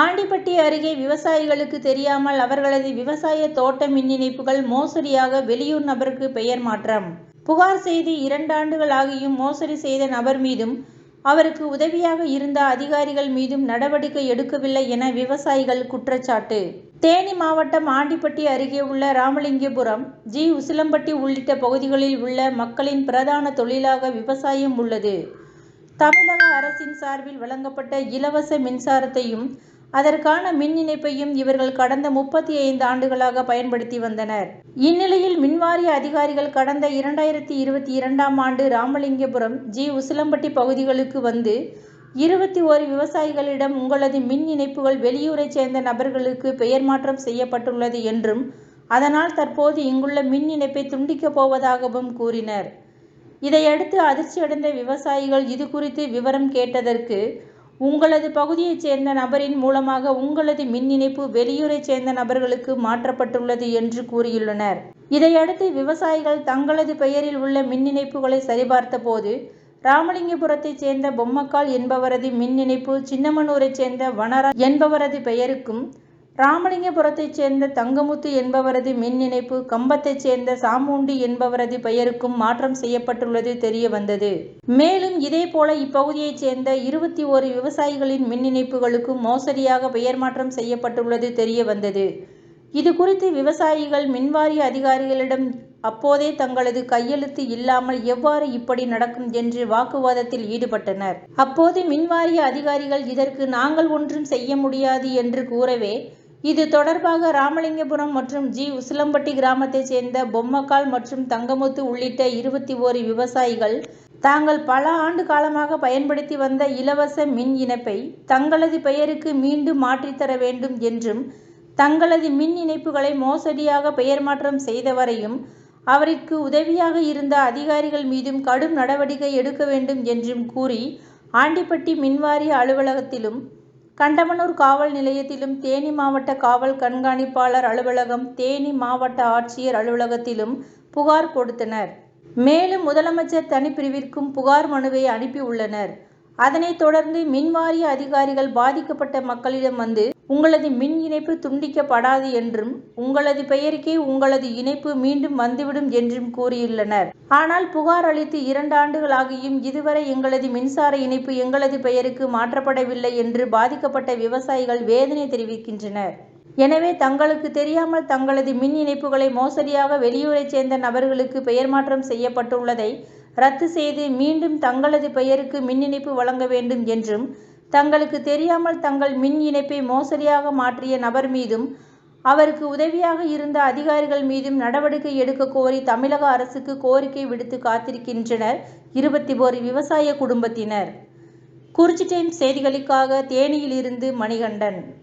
ஆண்டிப்பட்டி அருகே விவசாயிகளுக்கு தெரியாமல் அவர்களது விவசாய தோட்ட மின் இணைப்புகள் மோசடியாக வெளியூர் நபருக்கு பெயர் மாற்றம். புகார் செய்து இரண்டாண்டுகள் ஆகியும் மோசடி செய்த நபர் மீதும் அவருக்கு உதவியாக இருந்த அதிகாரிகள் மீதும் நடவடிக்கை எடுக்கவில்லை என விவசாயிகள் குற்றச்சாட்டு. தேனி மாவட்டம் ஆண்டிப்பட்டி அருகே உள்ள ராமலிங்கபுரம் ஜி. உசிலம்பட்டி உள்ளிட்ட பகுதிகளில் உள்ள மக்களின் பிரதான தொழிலாக விவசாயம் உள்ளது. தமிழக அரசின் சார்பில் வழங்கப்பட்ட இலவச மின்சாரத்தையும் அதற்கான மின் இணைப்பையும் இவர்கள் கடந்த முப்பத்தி ஐந்து ஆண்டுகளாக பயன்படுத்தி வந்தனர். இந்நிலையில் மின்வாரிய அதிகாரிகள் கடந்த இரண்டாயிரத்தி இருபத்தி இரண்டாம் ஆண்டு ராமலிங்கபுரம் ஜி. உசிலம்பட்டி பகுதிகளுக்கு வந்து இருபத்தி ஓரு விவசாயிகளிடம் உங்களது மின் இணைப்புகள் வெளியூரைச் சேர்ந்த நபர்களுக்கு பெயர் மாற்றம் செய்யப்பட்டுள்ளது என்றும் அதனால் தற்போது இங்குள்ள மின் இணைப்பை துண்டிக்கப் போவதாகவும் கூறினர். இதையடுத்து அதிர்ச்சியடைந்த விவசாயிகள் இது குறித்து விவரம் கேட்டதற்கு உங்களது பகுதியைச் சேர்ந்த நபரின் மூலமாக உங்களது மின் இணைப்பு வெளியூரைச் சேர்ந்த நபர்களுக்கு மாற்றப்பட்டுள்ளது என்று கூறியுள்ளனர். இதையடுத்து விவசாயிகள் தங்களது பெயரில் உள்ள மின் இணைப்புகளை சரிபார்த்த போது ராமலிங்கபுரத்தைச் சேர்ந்த பொம்மக்கால் என்பவரது மின் இணைப்பு சின்னமனூரைச் சேர்ந்த வனரா என்பவரது பெயருக்கும் ராமலிங்கபுரத்தைச் சேர்ந்த தங்கமுத்து என்பவரது மின் இணைப்பு கம்பத்தைச் சேர்ந்த சாமுண்டி என்பவரது பெயருக்கும் மாற்றம் செய்யப்பட்டுள்ளது தெரிய வந்தது மேலும் இதேபோல இப்பகுதியைச் சேர்ந்த இருபத்தி ஓரு விவசாயிகளின் மின் இணைப்புகளுக்கும் மோசடியாக பெயர் மாற்றம் செய்யப்பட்டுள்ளது தெரிய வந்தது இது குறித்து விவசாயிகள் மின்வாரிய அதிகாரிகளிடம் அப்போதே தங்களது கையெழுத்து இல்லாமல் எவ்வாறு இப்படி நடக்கும் என்று வாக்குவாதத்தில் ஈடுபட்டனர். அப்போது மின்வாரிய அதிகாரிகள் இதற்கு நாங்கள் ஒன்றும் செய்ய முடியாது என்று கூறவே இது தொடர்பாக ராமலிங்கபுரம் மற்றும் ஜி உசிலம்பட்டி கிராமத்தைச் சேர்ந்த பொம்மக்கால் மற்றும் தங்கமுத்து உள்ளிட்ட இருபத்தி ஓரு விவசாயிகள் தாங்கள் பல ஆண்டு காலமாக பயன்படுத்தி வந்த இலவச மின் இணைப்பை தங்களது பெயருக்கு மீண்டும் மாற்றித்தர வேண்டும் என்றும் தங்களது மின் இணைப்புகளை மோசடியாக பெயர் மாற்றம் செய்தவரையும் அவருக்கு உதவியாக இருந்த அதிகாரிகள் மீதும் கடும் நடவடிக்கை எடுக்க வேண்டும் என்றும் கூறி ஆண்டிப்பட்டி மின்வாரிய அலுவலகத்திலும் கண்டமனூர் காவல் நிலையத்திலும் தேனி மாவட்ட காவல் கண்காணிப்பாளர் அலுவலகம் தேனி மாவட்ட ஆட்சியர் அலுவலகத்திலும் புகார் கொடுத்தனர். மேலும் முதலமைச்சர் தனிப்பிரிவிற்கும் புகார் மனுவை அனுப்பியுள்ளனர். அதனைத் தொடர்ந்து மின்வாரிய அதிகாரிகள் பாதிக்கப்பட்ட மக்களிடம் வந்து உங்களது மின் இணைப்பு துண்டிக்கப்படாது என்றும் உங்களது பெயருக்கே உங்களது இணைப்பு மீண்டும் வந்துவிடும் என்றும் கூறியுள்ளனர். ஆனால் புகார் அளித்து இரண்டு ஆண்டுகளாகியும் இதுவரை எங்களது மின்சார இணைப்பு எங்களது பெயருக்கு மாற்றப்படவில்லை என்று பாதிக்கப்பட்ட விவசாயிகள் வேதனை தெரிவிக்கின்றனர். எனவே தங்களுக்கு தெரியாமல் தங்களது மின் இணைப்புகளை மோசடியாக வெளியூரைச் சேர்ந்த நபர்களுக்கு பெயர் மாற்றம் செய்யப்பட்டுள்ளதை ரத்து செய்து மீண்டும் தங்களது பெயருக்கு மின் இணைப்பு வழங்க வேண்டும் என்றும் தங்களுக்கு தெரியாமல் தங்கள் மின் இணைப்பை மோசடியாக மாற்றிய நபர் மீதும் அவருக்கு உதவியாக இருந்த அதிகாரிகள் மீதும் நடவடிக்கை எடுக்க கோரி தமிழக அரசுக்கு கோரிக்கை விடுத்து காத்திருக்கின்றனர் இருபத்தி ஓரு விவசாய குடும்பத்தினர். குறிச்சி டைம் செய்திகளுக்காக தேனியிலிருந்து மணிகண்டன்.